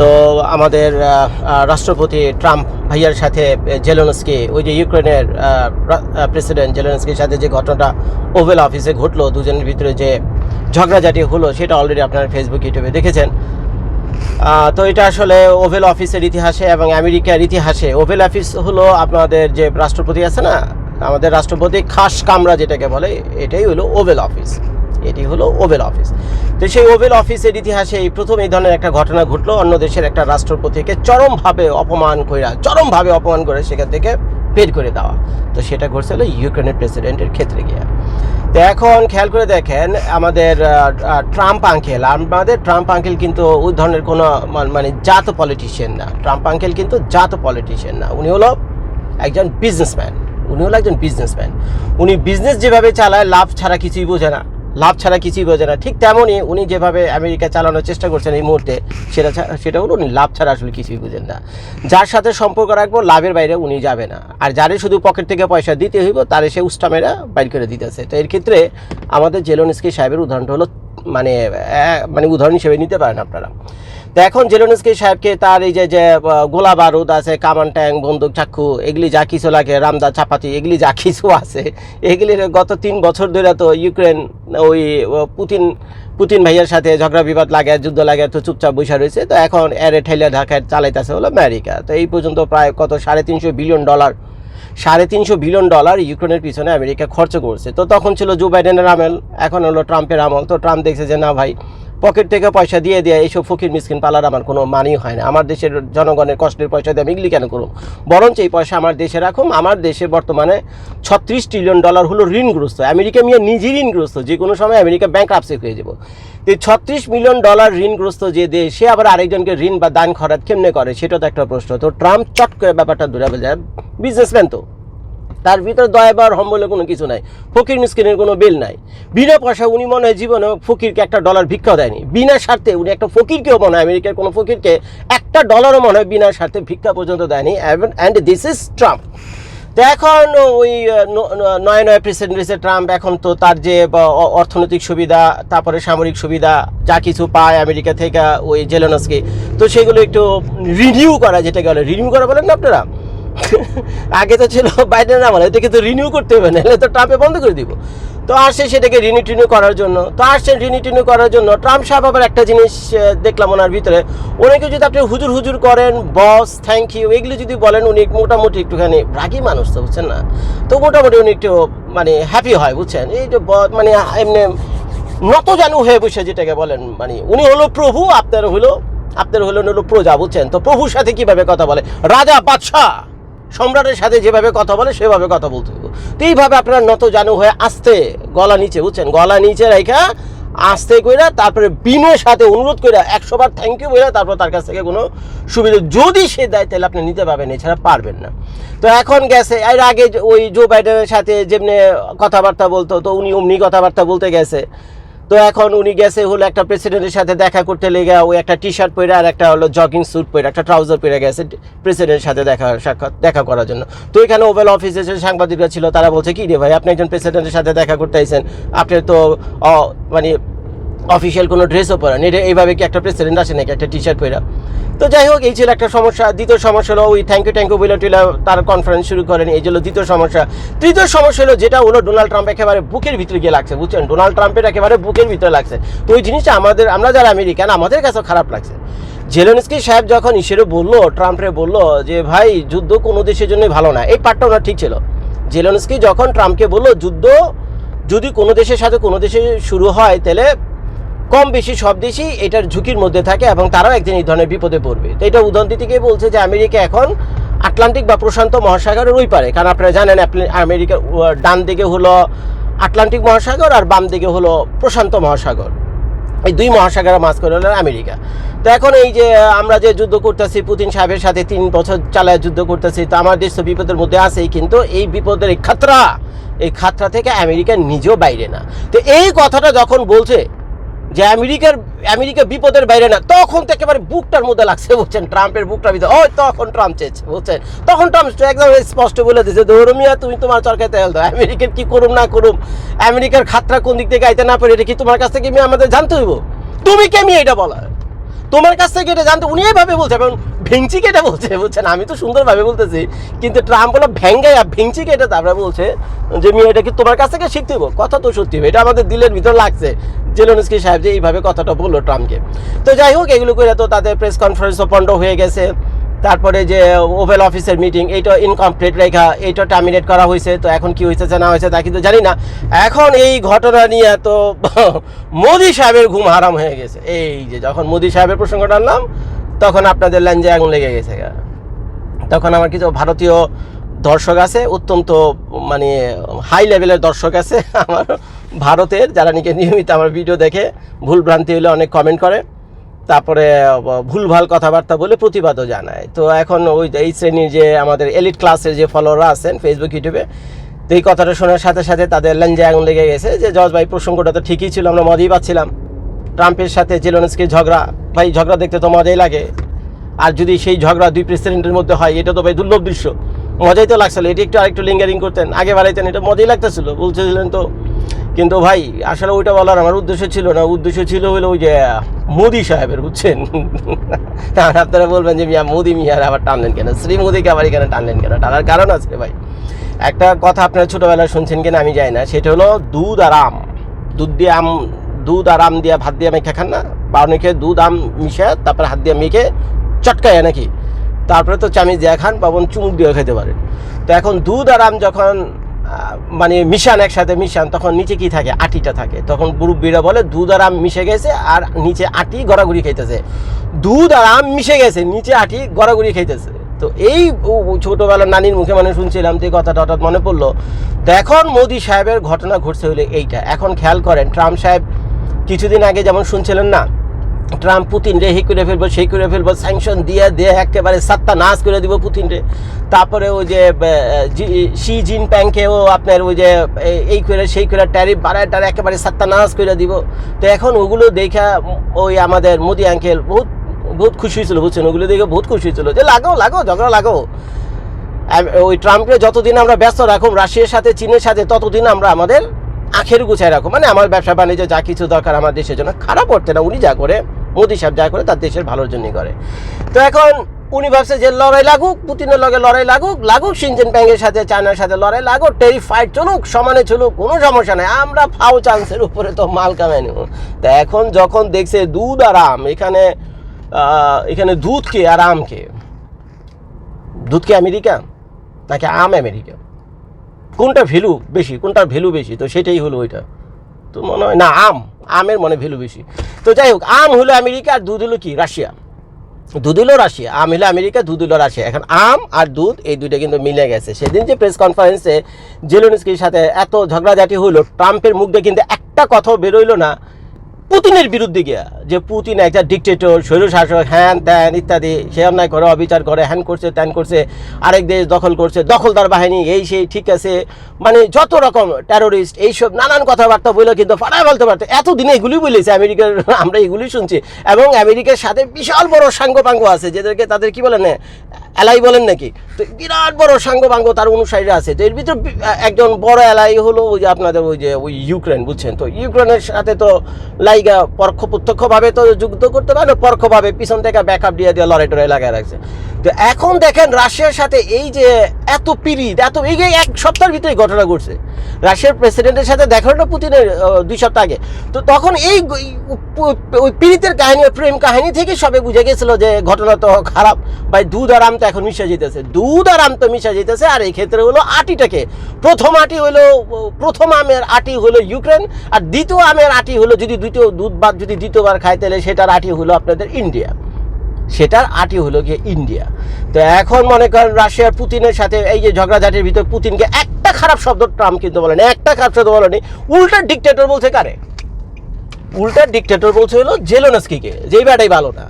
তো আমাদের রাষ্ট্রপতি ট্রাম্প ভাইয়ার সাথে জেলেনস্কি, ওই যে ইউক্রেনের প্রেসিডেন্ট জেলেনস্কির সাথে যে ঘটনাটা ওভেল অফিসে ঘটলো, দুজনের ভিতরে যে ঝগড়াঝাটি হলো, সেটা অলরেডি আপনারা ফেসবুক ইউটিউবে দেখেছেন। তো এটা আসলে ওভেল অফিসের ইতিহাসে এবং আমেরিকার ইতিহাসে। ওভেল অফিস হলো আপনাদের যে রাষ্ট্রপতি আছে না, আমাদের রাষ্ট্রপতি খাস কামরা যেটাকে বলে, এটাই হলো ওভেল অফিস। এটি হলো ওভেল অফিস। তো সেই ওভেল অফিসের ইতিহাসে এই প্রথম এই ধরনের একটা ঘটনা ঘটলো। অন্য দেশের একটা রাষ্ট্রপতিকে চরমভাবে অপমান করে চরমভাবে অপমান করে সেখান থেকে বের করে দেওয়া। তো সেটা ঘটছে হলো ইউক্রেনের প্রেসিডেন্টের ক্ষেত্রে গিয়ে। তো এখন খেয়াল করে দেখেন, আমাদের ট্রাম্প আঙ্কেল, আমাদের ট্রাম্প আঙ্কেল কিন্তু ওই ধরনের কোনো মানে জাত পলিটিশিয়ান না। ট্রাম্প আঙ্কেল কিন্তু জাত পলিটিশিয়ান না। উনি হলো একজন বিজনেসম্যান উনি হলো একজন বিজনেসম্যান উনি বিজনেস যেভাবে চালায়, লাভ ছাড়া কিছুই বোঝে না। লাভ ছাড়া কিছুই বোঝে না। ঠিক তেমনই উনি যেভাবে আমেরিকা চালানোর চেষ্টা করছেন এই মুহূর্তে, সেটা সেটা হলো উনি লাভ ছাড়া আসলে কিছুই বুঝেন না। যার সাথে সম্পর্ক রাখব, লাভের বাইরে উনি যাবে না। আর যারে শুধু পকেট থেকে পয়সা দিতে হইব, তারে সে উষ্টামেরা বাইর করে দিতেছে। তো এর ক্ষেত্রে আমাদের জেলনস্কি সাহেবের উদাহরণটা হলো মানে মানে উদাহরণ হিসেবে নিতে পারেন আপনারা। তো এখন জেলনস্কি সাহেবকে তার এই যে যে গোলা বারুদ আছে, কামান ট্যাং, বন্দুক, চাক্ষু, এগুলি যা কিছু লাগে, রামদা, চাপাতি, এগুলি যা কিছু আছে এগুলির গত তিন বছর ধরে তো ইউক্রেন ওই পুতিন পুতিন ভাইয়ের সাথে ঝগড়া বিবাদ লাগে, যুদ্ধ লাগে, তো চুপচাপ বসে রয়েছে, তো এখন এরে ঠেলে ঢাকায় চালাইতেছে হলো আমেরিকা। তো এই পর্যন্ত প্রায় কত, সাড়ে তিনশো বিলিয়ন ডলার, সাড়ে তিনশো বিলিয়ন ডলার ইউক্রেনের পিছনে আমেরিকা খরচ করছে। তো তখন ছিল জো বাইডেনের আমল, এখন হলো ট্রাম্পের আমল। তো ট্রাম্প দেখছে যে, না ভাই পকেট থেকে পয়সা দিয়ে দিয়ে, এইসব ফকির মিসকিন পালার আমার কোনো মানই হয় না। আমার দেশের জনগণের কষ্টের পয়সা দিয়ে আমি এগুলি কেন করুম বরঞ্চ এই পয়সা আমার দেশে রাখুম আমার দেশে বর্তমানে ছত্রিশ ট্রিলিয়ন ডলার হলো ঋণগ্রস্ত। আমেরিকা মিয়া নিজেই ঋণগ্রস্ত। যে কোনো সময় আমেরিকা ব্যাংক আপসে হয়ে যাব। তো ছত্রিশ মিলিয়ন ডলার ঋণগ্রস্ত যে দেশ সে আবার আরেকজনকে ঋণ বা দান খরাত কেমনে করে? সেটা তো একটা প্রশ্ন। তো ট্রাম্প চট করে ব্যাপারটা দূরে বিজনেসম্যান তো। তার ভিতরে দয়া বা হম বলে কোনো কিছু নাই। ফকির মিসকিনের কোনো বিল নাই। বিনা পয়সা উনি মনে হয় জীবনে ফকিরকে একটা ডলার ভিক্ষাও দেয়নি। বিনা স্বার্থে উনি একটা ফকিরকেও মনে হয়, আমেরিকার কোনো ফকিরকে একটা ডলারও মনে হয় বিনা স্বার্থে ভিক্ষা পর্যন্ত দেয়নি। অ্যান্ড দিস ইজ ট্রাম্প তো এখন ওই নয় নয় প্রেসিডেন্ট রয়েছে ট্রাম্প এখন তো তার যে অর্থনৈতিক সুবিধা, তারপরে সামরিক সুবিধা, যা কিছু পায় আমেরিকা থেকে ওই জেলেনসকে। তো সেগুলো একটু রিনিউ করা যেটা গেলে রিনিউ করা বলেন না আপনারা? আগে তো ছিল বাইডেন আমল এটাকে তো রিনিউ করতে হবে, নাহলে তো ট্রাম্পে বন্ধ করে দিব। তো আসছে সেটাকে রিনিউ টিনিউ করার জন্য। তো আসছেন রিনিউ টিনিউ করার জন্য ট্রাম্প সাহেব আবার একটা জিনিস দেখলাম ওনার ভিতরে। ওনাকে যদি আপনি হুজুর হুজুর করেন বস থ্যাংক ইউ এগুলো যদি বলেন, উনি মোটামুটি একটুখানি রাগি মানুষ তো, বুঝছেন না? তো মোটামুটি উনি একটু মানে হ্যাপি হয়, বুঝছেন? এই যে মানে এমনি নত জানু হয়ে বসে যেটাকে বলেন মানে উনি হলো প্রভু, আপনার হলো আপনার হলো হলো প্রজা, বুঝছেন? তো প্রভুর সাথে কীভাবে কথা বলে? রাজা, বাদশাহ! সম্রাটের সাথে যেভাবে কথা বলে, সেভাবে কথা বলতে হবে। তো এইভাবে আপনার নত জানু হয়ে আস্তে গলা নিচে, বুঝছেন? গলা নিচে রেখা আস্তে কইরা তারপরে বিনয়ের সাথে অনুরোধ করে একশো বার থ্যাংক ইউ বলে তারপর তার কাছ থেকে কোনো সুবিধা যদি সে দেয়, তাহলে আপনি নিতে পারবেন, এছাড়া পারবেন না। তো এখন গেছে, এর আগে ওই জো বাইডেনের সাথে যেমনি কথাবার্তা বলতো, তো উনি অমনি কথাবার্তা বলতে গেছে। তো এখন উনি গেছে হলো একটা প্রেসিডেন্টের সাথে দেখা করতে লেগে ওই একটা টি শার্ট পরে আর একটা হলো জগিং স্যুট পরে, একটা ট্রাউজার পরে গেছে প্রেসিডেন্টের সাথে দেখা, সাক্ষাৎ, দেখা করার জন্য। তো এখানে ওভেল অফিসে যে সাংবাদিকরা ছিল, তারা বলছে, কি রে ভাই, আপনি একজন প্রেসিডেন্টের সাথে দেখা করতে আইছেন। আপনি তো মানে অফিসিয়াল কোনো ড্রেসও পরেন এটা এইভাবে কি একটা প্রেসিডেন্ট আসে নাকি? একটা টি শার্ট পরে তো যাই হোক, এই ছিল একটা সমস্যা। দ্বিতীয় সমস্যা হলো ওই থ্যাংক ইউ থ্যাংক ইউ বলে টিলা তার কনফারেন্স শুরু করেন। এই হলো দ্বিতীয় সমস্যা। তৃতীয় সমস্যা হলো যেটা হলো ডোনাল্ড ট্রাম্প একেবারে বুকের ভিতরে গিয়ে লাগছে, বুঝছেন? ডোনাল্ড ট্রাম্পের একেবারে বুকের ভিতরে লাগছে। তো ওই জিনিসটা আমাদের আমরা যারা আমেরিকান আমাদের কাছেও খারাপ লাগছে। জেলেনস্কি সাহেব যখন ইসেরে বলল ট্রাম্পরে বলল যে, ভাই, যুদ্ধ কোনো দেশের জন্যই ভালো না। এই পার্টটা ওনার ঠিক ছিল। জেলেনস্কি যখন ট্রাম্পকে বলল, যুদ্ধ যদি কোনো দেশের সাথে কোনো দেশে শুরু হয়, তাহলে কম বেশি সব দেশই এটার ঝুঁকির মধ্যে থাকে এবং তারাও একদিন এই ধরনের বিপদে পড়বে। তো এটা দিতে গিয়ে বলছে যে আমেরিকা এখন আটলান্টিক বা প্রশান্ত মহাসাগরের ওই পারে। কারণ আপনারা জানেন উ, ডান দিকে হলো আটলান্টিক মহাসাগর আর বাম দিকে হলো প্রশান্ত মহাসাগর। এই দুই মহাসাগরের মাঝ করে হলো আমেরিকা। তো এখন এই যে আমরা যে যুদ্ধ করতেছি পুতিন সাহেবের সাথে তিন বছর চালায় যুদ্ধ করতেছি তো আমার দেশ তো বিপদের মধ্যে আছেই কিন্তু এই বিপদের এই খাতরা এই খাতরা থেকে আমেরিকা নিজেও বাইরে না। তো এই কথাটা যখন বলছে যে আমেরিকার, আমেরিকা বিপদের বাইরে না, তখন তো একেবারে বুকটার মধ্যে লাগছে, বুঝছেন? ট্রাম্পের বুকটার ভিতরে। ওই তখন ট্রাম্প চেয়েছে, বুঝছেন? তখন ট্রাম্প একদম স্পষ্ট বলে দিয়েছে ধর্মিয়া তুমি তোমার চরকায় তেল দাও, আমেরিকার কি করুম না করুম? আমেরিকার খাতরা কোন দিক থেকে আইতে না পারে, এটা কি তোমার কাছ থেকে আমি আমাদের জানতে হইব? তুমি কে আমি এটা বলার? তোমার কাছ থেকে এটা জানতে, উনি এইভাবে বলছে এবং ভেংচি কেটে বলছে, বুঝছেন? আমি তো সুন্দরভাবে বলতেছি, কিন্তু ট্রাম্প হলো ভেঙ্গাইয়া ভেংচি কেটে তারপরে বলছে, যে মেয়ে, এটা কি তোমার কাছ থেকে শিখতে হব কথা তো সত্যি এটা আমাদের দিলের ভিতর লাগছে। জেলনস্কি সাহেব যে এইভাবে কথাটা বলল ট্রাম্পকে। তো যাই হোক, এগুলো করে তো তাদের প্রেস কনফারেন্সও পণ্ড হয়ে গেছে। তারপরে যে ওভেল অফিসের মিটিং এইটা ইনকমপ্লিট রেখা, এইটা টার্মিনেট করা হয়েছে তো এখন কি হয়েছে না হয়েছে তা কিন্তু জানি না। এখন এই ঘটনা নিয়ে তো মোদি সাহেবের ঘুম হারাম হয়ে গেছে। এই যে যখন মোদি সাহেবের প্রসঙ্গটা আনলাম তখন আপনাদের ল্যাঞ্জে আগুন লেগে গেছে তখন আমার কিছু ভারতীয় দর্শক আছে অত্যন্ত মানে হাই লেভেলের দর্শক আছে। আমার ভারতের, যারা নাকি নিয়মিত আমার ভিডিও দেখে, ভুল ভ্রান্তি হলে অনেক কমেন্ট করে। তারপরে ভুলভাল কথাবার্তা বলে প্রতিবাদও জানায়। তো এখন ওই এই শ্রেণির যে আমাদের এলিট ক্লাসের যে ফলোয়াররা আছেন ফেসবুক ইউটিউবে তো এই কথাটা শোনার সাথে সাথে তাদের লেঞ্জে আগুন লেগে গেছে যে, জজ ভাই, প্রসঙ্গটা তো ঠিকই ছিল, আমরা মজাই পাচ্ছিলাম। ট্রাম্পের সাথে জেলনস্কি ঝগড়া, ভাই, ঝগড়া দেখতে তো মজাই লাগে। আর যদি সেই ঝগড়া দুই প্রেসিডেন্টের মধ্যে হয়, এটা তো ভাই দুর্লভ দৃশ্য। মজাই তো লাগছিল, এটি একটু আরেকটু লিঙ্গারিং করতেন, আগে বাড়াইতেন, এটা মজাই লাগতেছিল, বলতেছিলেন তো। কিন্তু ভাই, আসলে ওইটা বলার আমার উদ্দেশ্য ছিল না, উদ্দেশ্য ছিল হলো ওই যে, মোদি সাহেবের, বুঝছেন? আর আপনারা বলবেন যে, মিয়া, মোদি মিয়ার আবার টানলেন কেন? শ্রী মোদিকে আবার এখানে টানলেন কেন? টানার কারণ আছে ভাই। একটা কথা আপনারা ছোটোবেলায় শুনছেন কিনা আমি জানি না, সেটা হলো দুধ আর আম। দুধ দিয়ে আম, দুধ আর আম দিয়ে ভাত দিয়ে মেখে খান না? বা অনেকে দুধ, আম মিশে তারপরে হাত দিয়ে মেখে চটকায় নাকি? তারপরে তো চামিচ দিয়ে খান পাবন চুমুক দিয়ে খেতে পারেন তো এখন দুধ আর আম যখন মানে মিশান একসাথে মিশান, তখন নিচে কি থাকে? আটিটা থাকে। তখন মুরব্বীরা বলে, দুধ আর আম মিশে গেছে আর নিচে আটি গড়াগড়ি খাইতেছে। দুধ আর আম মিশে গেছে, নিচে আটি গড়াগড়ি খাইতেছে। তো এই ও নানির মুখে মানে শুনছিলাম যে কথাটা হঠাৎ মনে পড়ল। তো এখন মোদি সাহেবের ঘটনা ঘটছে হলে এইটা। এখন খেয়াল করেন, ট্রাম্প সাহেব কিছুদিন আগে যেমন শুনছিলেন না ট্রাম্প পুতিন রে হে করে ফেলব, সেই করে ফেলব স্যাংশন দিয়ে দিয়ে একেবারে সাত্তা নাশ করে দিব পুতিন রে তারপরে ওই যে শি প্যাংকেও আপনার ওই যে, এই করে, সেই করে ট্যারিফ বাড়ায় টারে একেবারে সাত্তা নাশ করে দিব। তো এখন ওগুলো দেখা ওই আমাদের মোদি আঙ্কেল বহুত বহুত খুশি হয়েছিল, বুঝছেন? ওগুলো দেখে বহুত খুশি হয়েছিল যে লাগো লাগো, ঝগড়া লাগো। ওই ট্রাম্পকে যতদিন আমরা ব্যস্ত রাখুন রাশিয়ার সাথে, চীনের সাথে, ততদিন আমরা আমাদের আখের গুছায় রাখুন মানে আমার ব্যবসা বাণিজ্য যা কিছু দরকার আমার দেশের জন্য, খারাপ করতে না, উনি যা করে মোদি সাহেব যা করে তার দেশের ভালোর জন্যই করে। তো এখন উনি ভাবছে যে লড়াই লাগুক, পুতিনের লগে লড়াই লাগুক লাগুক সিনজেন ব্যাংকের সাথে চায়নার সাথে লড়াই লাগুক টেরিফ ফাইট চলুক, সমানে চলুক, কোনো সমস্যা নেই। আমরা ফাও চান্সের উপরে তো মাল কামাই নেব। তা এখন যখন দেখছে দুধ আর আম, এখানে এখানে দুধ কে আর আম কে? দুধ কি আমেরিকা? নাকি আম আমেরিকা? কোনটা ভ্যালু বেশি, কোনটার ভ্যালু বেশি? তো সেটাই হলো ওইটা। তো মনে হয় না, আম। আমের মনে ভ্যালু বেশি। তো যাই হোক, আম হলো আমেরিকা আর দুধ হলো কি? রাশিয়া। দুধ হলো রাশিয়া, আম হলো আমেরিকা, দুধ হলো রাশিয়া। এখন আম আর দুধ, এই দুইটা কিন্তু মিলে গেছে। সেদিন যে প্রেস কনফারেন্সে জেলোনিস্কির সাথে এত ঝগড়াঝাটি হলো, ট্রাম্পের মুখ দিয়ে কিন্তু একটা কথাও বেরোইলো না। পুতিনের বিরুদ্ধে গিয়া যে পুতিন একটা ডিকটেটর স্বৈরশাসক, হ্যান ত্যান ইত্যাদি, সে অন্যায় করে, অবিচার করে, হ্যান করছে, ত্যান করছে, আরেক দেশ দখল করছে, দখলদার বাহিনী, এই সেই ঠিক আছে। মানে যত রকম টেরোরিস্ট এইসব নানান কথাবার্তা বলে কিন্তু ফাটায় বলতে পারতো। এতদিনে এগুলি বলেছে আমেরিকার, আমরা এগুলি শুনছি। এবং আমেরিকার সাথে বিশাল বড় সাঙ্গপাঙ্গ আছে, যেদেরকে তাদের কি বলেন এলাই বলেন নাকি? তো বিরাট বড় সাঙ্গপাঙ্গ তার অনুসারীরা আছে। তো এর ভিতর বি- একজন বড় এলাই হলো ওই যে আপনাদের ওই যে ওই ইউক্রেন, বুঝছেন? তো ইউক্রেনের সাথে তো লাইগা পরোক্ষ প্রত্যক্ষভাবে তো যুদ্ধ করতে পারে, পরোক্ষভাবে পিছন থেকে ব্যাকআপ দিয়ে দিয়ে লড়াই টড়াই লাগায় রাখছে। তো এখন দেখেন রাশিয়ার সাথে এই যে এত পিরিত এত এই যে এক সপ্তাহের ভিতরে ঘটনা ঘটছে। রাশিয়ার প্রেসিডেন্টের সাথে দেখা হলো পুতিনের দুই সপ্তাহ আগে। তো তখন এই ওই পীড়িতের কাহিনী, প্রেম কাহিনী থেকে সবে বুঝে গেছিল যে ঘটনা তো খারাপ, ভাই দুধ আর এখন মিশে যেতেছে দুধ আর আম তো মিশে যেতেছে আর এই ক্ষেত্রে হলো আটিটাকে। প্রথম আটি হলো, প্রথম আমের আটি হলো ইউক্রেন, আর দ্বিতীয় আমের আটি হলো যদি দ্বিতীয় দুধ বাদ যদি দ্বিতীয়বার খাই তাহলে সেটার আটি হলো আপনাদের ইন্ডিয়া। সেটার আটি হলো গিয়ে ইন্ডিয়া। তো এখন মনে করেন রাশিয়ার পুতিনের সাথে এই যে ঝগড়াঝাটির ভিতর পুতিনকে একটা খারাপ শব্দ ট্রাম্প কিন্তু বলেনি, একটা খারাপ শব্দ বলেনি। উল্টা ডিকটেটর বলছে কারে? উল্টা ডিকটেটর বলছে হলো জেলোনস্কিকে যে এই ব্যাটাই ভালো না।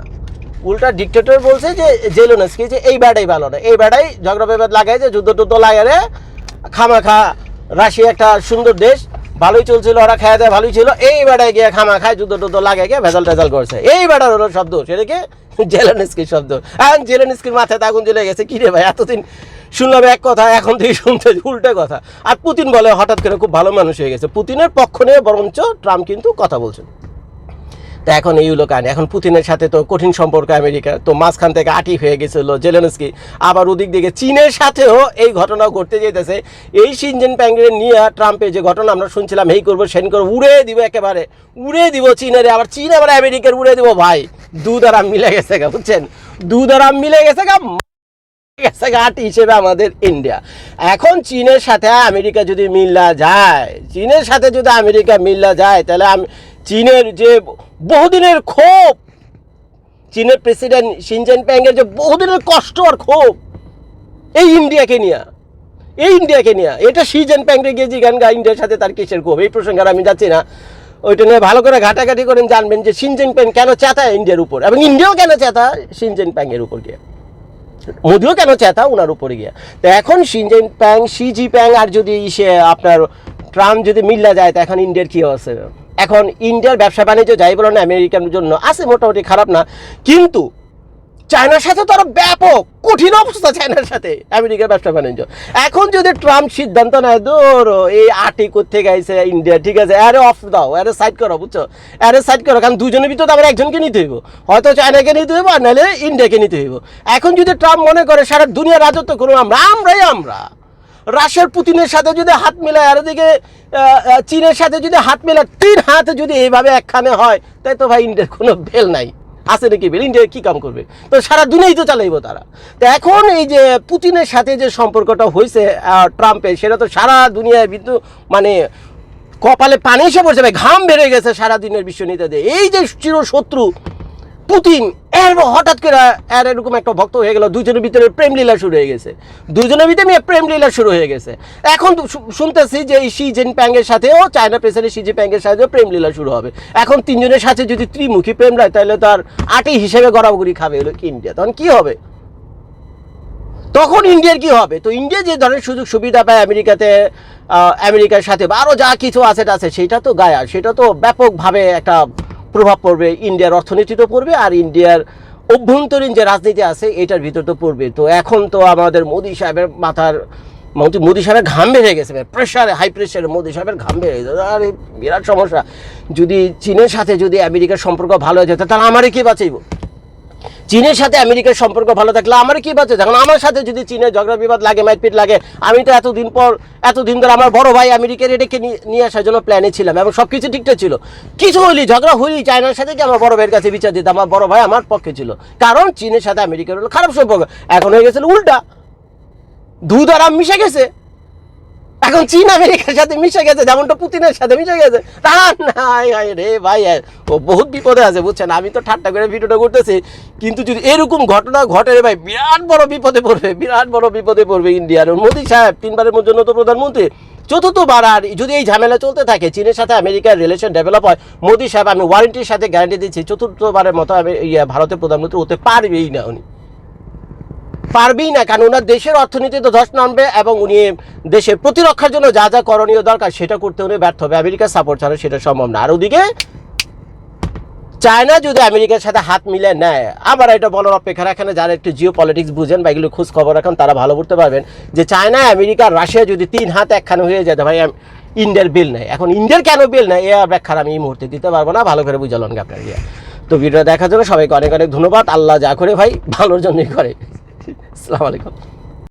উল্টা ডিকটেটর বলছে যে জেলোনস্কি যে এই ব্যাটাই ভালো না। এই ব্যাটাই ঝগড়া বিবাদ লাগায় যে, যুদ্ধ টুদ্ধ লাগালে খামাখা, রাশিয়া একটা সুন্দর দেশ, ভালোই চলছিল, ওরা খাওয়া দেয় ভালোই ছিল, এই বেড়ায় গিয়ে খামা খায় যুদ্ধ টুদ্ধ লাগে গিয়ে ভেজাল টেজাল করছে। এই বেড়ার হলো শব্দ, সেটাকে জেলেনস্কির শব্দ। এখন জেলেনস্কির মাথায় আগুন জ্বলে গেছে, কি রে ভাই, এতদিন শুনলাম এক কথা, এখন থেকে শুনতে উল্টো কথা। আর পুতিন বলে হঠাৎ করে খুব ভালো মানুষ হয়ে গেছে। পুতিনের পক্ষ নিয়ে বরঞ্চ ট্রাম্প কিন্তু কথা বলছেন। তো এখন এই হলো কাহিনী। এখন পুতিনের সাথে তো কঠিন সম্পর্ক আমেরিকা, তো মাঝখান থেকে আটি হয়ে গেছিল জেলেনস্কি। আবার ওদিক দিকে চীনের সাথেও এই ঘটনা ঘটতে যেতেছে। এই সিনজেন প্যাঙ্গের নিয়ে ট্রাম্পের যে ঘটনা আমরা শুনছিলাম, এই করব, সেন করব, উড়ে দিব একেবারে। উড়ে দিব চীনের, আবার চীন আবার আমেরিকার উড়ে দিব, ভাই। দুধ আর আম মিলে গেছে গা, বুঝছেন? দুধ আর মিলে গেছে গা হিসেবে আমাদের ইন্ডিয়া। এখন চীনের সাথে আমেরিকা যদি মিল্লা যায়, চীনের সাথে যদি আমেরিকা মিল্লা যায়, তাহলে আম- চীনের যে বহুদিনের ক্ষোভ, চীনের প্রেসিডেন্ট সিনজেন প্যাংয়ের যে বহুদিনের কষ্ট আর ক্ষোভ, এই ইন্ডিয়াকে নিয়ে, এই ইন্ডিয়াকে নিয়ে, এটা শি জিনপিংরে গিয়ে যে গান গা ইন্ডিয়ার সাথে তার কিসের ক্ষোভ? এই প্রসঙ্গে আমি যাচ্ছি না। ওইটা নিয়ে ভালো করে ঘাটাঘাটি করেন জানবেন যে শিন প্যাং কেন চেতায় ইন্ডিয়ার উপর, এবং ইন্ডিয়াও কেন চেতায় শিন প্যাংয়ের উপর গিয়ে? মোদিও কেন চেতা ওনার উপরে গিয়ে? তো এখন সিনজেন প্যাং সিজি প্যাং আর যদি সে আপনার ট্রাম্প যদি মিল্লা যায়, তো এখন ইন্ডিয়ার কী আছে এখন ইন্ডিয়ার ব্যবসা বাণিজ্য যাই বলো না, আমেরিকার জন্য আছে মোটামুটি খারাপ না, কিন্তু চায়নার সাথে তো আরও ব্যাপক, কঠিন অবস্থা চায়নার সাথে আমেরিকার ব্যবসা বাণিজ্য। এখন যদি ট্রাম্প সিদ্ধান্ত নেয়, ধরো এই আটি করতে গেছে ইন্ডিয়া, ঠিক আছে, আরে অফ দাও, আরে সাইড করো, বুঝছ? আরে সাইড করো, কারণ দুজনের ভিতরে তো আবার একজনকে নিতে হইব। হয়তো চায়নাকে নিতে হইব, আর নাহলে ইন্ডিয়াকে নিতে হইব। এখন যদি ট্রাম্প মনে করে, সারা দুনিয়া রাজত্ব করব আমরা, আমরাই আমরা। রাশিয়ার পুতিনের সাথে যদি হাত মেলায় আর আহ, চীনের সাথে যদি হাত মেলায় তিন হাতে যদি এইভাবে একখানে হয় তাই তো ভাই ইন্ডিয়ার কোনো বেল নাই। আছে নাকি বেল ইন্ডিয়া কী কাম করবে? তো সারা দুনিয়াই তো চালাইব তারা। তো এখন এই যে পুতিনের সাথে যে সম্পর্কটা হয়েছে ট্রাম্পের সেটা তো সারা দুনিয়ায় কিন্তু মানে কপালে পানি এসে পড়ছে। ভাই ঘাম বেড়ে গেছে সারা দিনের বিশ্ব নেতাদের। এই যে চিরশত্রু পুতিন এর হঠাৎ করে এর এরকম একটা ভক্ত হয়ে গেল দুজনের ভিতরে প্রেম লীলা শুরু হয়ে গেছে। দুজনের ভিতরে মেয়ে প্রেম লীলা শুরু হয়ে গেছে। এখন শুনতেছি যে এই শি জিন প্যাংয়ের সাথেও চায়না প্রেসিডেন্ট শি জিন প্যাংয়ের সাথেও প্রেম লীলা শুরু হবে। এখন তিনজনের সাথে যদি ত্রিমুখী প্রেম হয় তাহলে তার আটি হিসেবে গড়াগড়ি খাবে হলো ইন্ডিয়া তখন কি হবে? তখন ইন্ডিয়ার কি হবে? তো ইন্ডিয়া যে ধরনের সুযোগ সুবিধা পায় আমেরিকাতে আমেরিকার সাথে বা আরও যা কিছু আছে আছে সেটা তো গায়া, সেটা তো ব্যাপকভাবে একটা প্রভাব পড়বে, ইন্ডিয়ার অর্থনীতিতেও পড়বে আর ইন্ডিয়ার অভ্যন্তরীণ যে রাজনীতি আছে, এটার ভিতর তো পড়বে। তো এখন তো আমাদের মোদী সাহেবের মাথার মন্ত্রী, মোদী সাহেবের ঘাম বেড়ে গেছে প্রেশারে হাই প্রেশারে মোদী সাহেবের ঘাম বেড়ে গেছে। আরে, বিরাট সমস্যা। যদি চীনের সাথে যদি আমেরিকার সম্পর্ক ভালো হয়ে যেত, তাহলে আমারই কে বাঁচাইব? চীনের সাথে আমেরিকার সম্পর্ক ভালো থাকলে আমার কি বাঁচে? এখন আমার সাথে যদি চীনের ঝগড়া বিবাদ লাগে মাইটপিট লাগে, আমি তো এতদিন পর, এতদিন ধরে আমার বড় ভাই আমেরিকার এটাকে নিয়ে- আসার জন্য প্ল্যানে ছিলাম এবং সব কিছু ঠিকঠাক ছিল। কিছু হইলি, ঝগড়া হইলি, চায়নার সাথে কি আমার বড় ভাইয়ের কাছে বিচার দিতাম? আমার বড় ভাই আমার পক্ষে ছিল। কারণ চীনের সাথে আমেরিকার হলো খারাপ সম্পর্ক। এখন হয়ে গেছিল উল্টা। দুধ আর মিশে গেছে। এখন চীন আমেরিকার সাথে মিশে গেছে যেমনটা পুতিনের সাথে মিশে গেছে। তা নাই রে ভাই ও বহুত বিপদে আছে বুঝছেন? আমি তো ঠাট্টা করে ভিডিওটা করতেছি কিন্তু যদি এরকম ঘটনা ঘটে রে ভাই বিরাট বড় বিপদে পড়বে বিরাট বড় বিপদে পড়বে ইন্ডিয়ার। মোদি সাহেব তিনবারের মধ্যে নতুন প্রধানমন্ত্রী চতুর্থবার আর যদি এই ঝামেলা চলতে থাকে চীনের সাথে আমেরিকার রিলেশন ডেভেলপ হয় মোদি সাহেব আমি ওয়ারেন্টির সাথে গ্যারান্টি দিচ্ছি চতুর্থবারের মতো আমি ইয়ে, ভারতের প্রধানমন্ত্রী হতে পারবেই না উনি। পারবেই না, কারণ ওনার দেশের অর্থনীতিতে ধস নামবে এবং উনি দেশের প্রতিরক্ষার জন্য যা যা করণীয় দরকার সেটা করতে উনি ব্যর্থ হবে। আমেরিকার সাপোর্ট ছাড়া সেটা সম্ভব না। আর ওদিকে চায়না যদি আমেরিকার সাথে হাত মিলে নেয়, আবার এটা বলার অপেক্ষা রাখেন যারা একটু জিও পলিটিক্স বুঝেন বা এগুলো খোঁজ খবর রাখেন, তারা ভালো করতে পারবেন যে চায়না আমেরিকা রাশিয়া যদি তিন হাত একখানে হয়ে যায় ভাই ইন্ডিয়ার বিল নেয় এখন ইন্ডিয়ার কেন বিল নেই, এ আর ব্যাখ্যার আমি এই মুহূর্তে দিতে পারব না। ভালো করে বুঝালেন আপনার তো ভিডিও দেখার জন্য সবাইকে অনেক অনেক ধন্যবাদ। আল্লাহ যা করে ভাই, ভালোর জন্যই করে। আসসালামু আলাইকুম।